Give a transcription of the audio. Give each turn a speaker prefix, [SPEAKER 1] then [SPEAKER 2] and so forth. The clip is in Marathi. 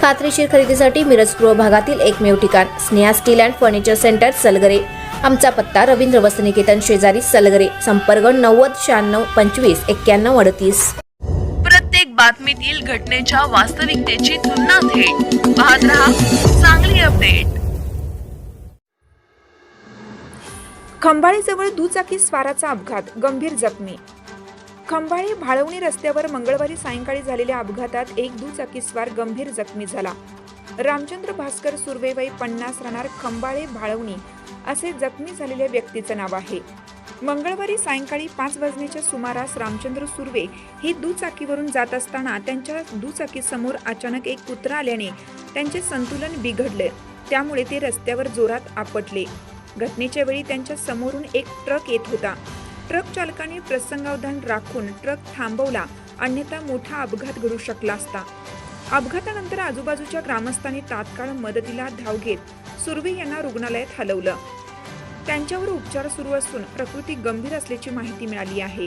[SPEAKER 1] खात्रीशीर खरेदीसाठी मिरज पूर्व भागातील एकमेव ठिकाण Sneha steel and furniture centre Salgare. आमचा पत्ता रवींद्र वसनिकेतन शेजारी सलगरे संपर्क नव्वद शहाण्णव पंचवीस एक्क्याण्णव अडतीस.
[SPEAKER 2] प्रत्येक बातमीतील घटनेच्या वास्तविकतेची तुलना थेट. पाहत रहा चांगली अपडेट.
[SPEAKER 3] खंबाळीजवळ दुचाकी स्वाराचा अपघात गंभीर जखमी. खंबाळे भाळवणी रस्त्यावर मंगळवारी सायंकाळी झालेल्या अपघातात एक दुचाकीस्वार गंभीर जखमी झाला. रामचंद्र भास्कर सुर्वे वय पन्नास राहणार खंबाळे भाळवणी असे जखमी झालेल्या व्यक्तीचं नाव आहे. मंगळवारी सायंकाळी पाच वाजण्याच्या सुमारास रामचंद्र सुर्वे हे दुचाकीवरून जात असताना त्यांच्या दुचाकीसमोर अचानक एक कुत्रा आल्याने त्यांचे संतुलन बिघडले. त्यामुळे ते रस्त्यावर जोरात आपटले. घटनेच्या वेळी त्यांच्या समोरून एक ट्रक येत होता. ट्रक चालकाने प्रसंगावधान राखून ट्रक थांबवला अन्यथा मोठा अपघात घडू शकला असता. अपघातानंतर आजूबाजूच्या ग्रामस्थांनी तात्काळ मदतीला धाव घेत सुर्वे यांना रुग्णालयात हलवलं. त्यांच्यावर उपचार सुरू असून प्रकृती गंभीर असल्याची माहिती मिळाली आहे.